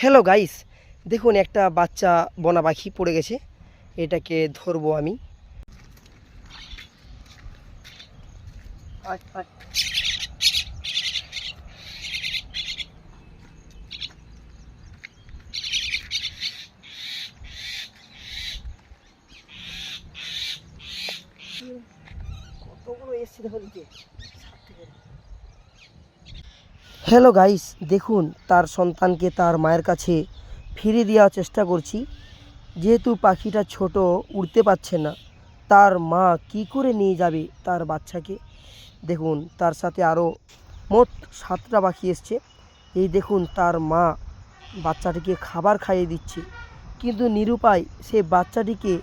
Hello guys দেখুন, একটা বাচ্চা বনা পাখি পড়ে গেছে। এটাকে ধরবো আমি। কতগুলো এসছে দেখো নিচে? হ্যালো গাইস দেখুন, তার সন্তানকে তার মায়ের কাছে ফিরিয়ে দেওয়ার চেষ্টা করছি। যেহেতু পাখিটা ছোট, উড়তে পারছে না। তার মা কি করে নিয়ে যাবে তার বাচ্চাকে? দেখুন, তার সাথে আরও মোট সাতটা পাখি এসছে। এই দেখুন, তার মা বাচ্চাটিকে খাবার খাইয়ে দিচ্ছে। কিন্তু নিরুপায় সেই বাচ্চাটিকে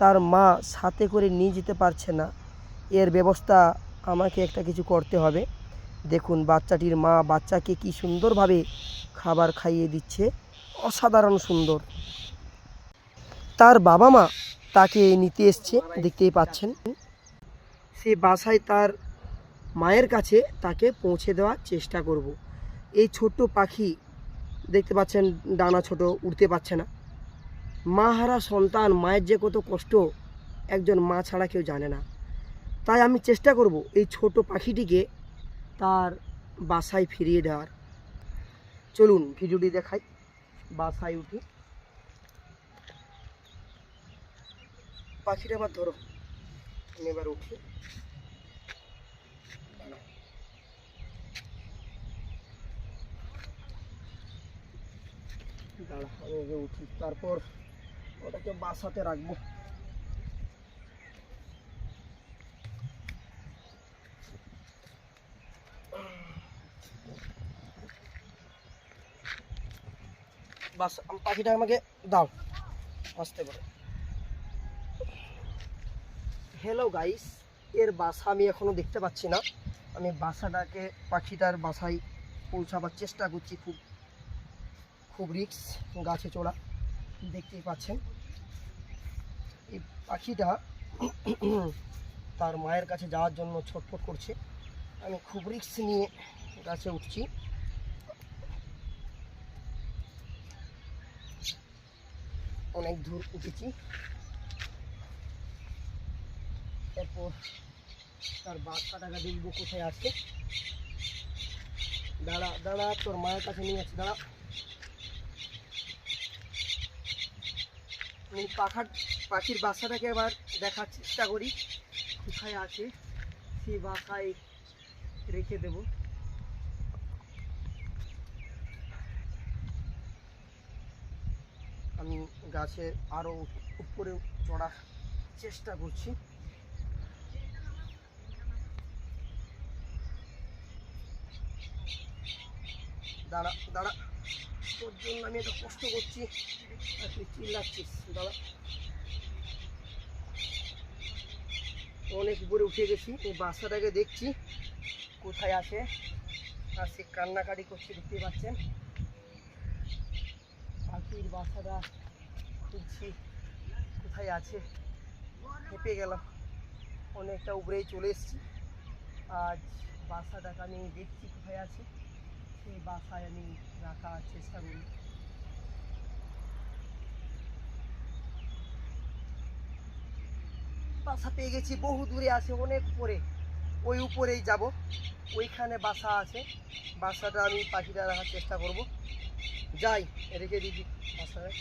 তার মা সাথে করে নিয়ে যেতে পারছে না। এর ব্যবস্থা আমাকে একটা কিছু করতে হবে। দেখুন, বাচ্চাটির মা বাচ্চাকে কি সুন্দরভাবে খাবার খাইয়ে দিচ্ছে। অসাধারণ সুন্দর। তার বাবা মা তাকে নিতে এসছে, দেখতেই পাচ্ছেন। সে বাসায় তার মায়ের কাছে তাকে পৌঁছে দেওয়ার চেষ্টা করব। এই ছোট্ট পাখি দেখতে পাচ্ছেন, ডানা ছোট, উড়তে পারছে না। মা হারা সন্তান, মায়ের যে কত কষ্ট, একজন মা ছাড়া কেউ জানে না। তাই আমি চেষ্টা করব এই ছোট পাখিটিকে তার বাসায় ফিরিয়ে দেওয়ার। চলুন ভিডিওটি দেখাই বাসায় উঠি। পাখিটা আবার ধরো। এবার উঠি। দাঁড়া উঠি। তারপর ওটাকে বাসাতে রাখব। বাস পাখিটা আমাকে দাও। আসতে পারে। হ্যালো গাইস এর বাসা আমি এখনও দেখতে পাচ্ছি না। আমি বাসাটাকে পাখিটার বাসায় পৌঁছাবার চেষ্টা করছি, খুব খুব রিক্স গাছে চড়া। দেখতেই পাচ্ছেন। এই পাখিটা তার মায়ের কাছে যাওয়ার জন্য ছটফট করছে। আমি খুব রিক্স নিয়ে গাছে উঠছি। অনেক দূর উঠেছি। এরপর তার বাচ্চাটাকে দেখব কোথায় আছে। দাঁড়া দাঁড়া, তোর মায়ের কাছে নিয়ে যাচ্ছি, দাঁড়া। আমি পাখার, পাখির বাসাটাকে এবার দেখার চেষ্টা করি, কোথায় আছে। সেই বাসায় রেখে দেব। আমি গাছে আরও উপরে চড়ার চেষ্টা করছি। দাঁড়া দাঁড়া। তোর জন্য আমি এত কষ্ট করছি। আর তুই চিল্লাচ্ছিস, দাঁড়া। অনেক উপরে উঠে গেছি, এই বাচ্চাটাকে দেখছি। কোথায় আছে? আর সে কান্নাকাটি করছে দেখতে পাচ্ছেন। পাখির বাসাটা খুঁজছি, কোথায় আছে? হেঁপে গেলাম। অনেকটা উপরেই চলে এসেছি। আজ বাসাটাকে আমি দেখছি কোথায় আছে। সেই বাসায় আমি রাখার চেষ্টা করি। বাসা পেয়ে গেছি, বহু দূরে আছে, অনেক উপরে। ওই উপরেই যাব। ওইখানে বাসা আছে। বাসাটা আমি পাখিটা রাখার চেষ্টা করব। যাই রেখে দিদি বাসায়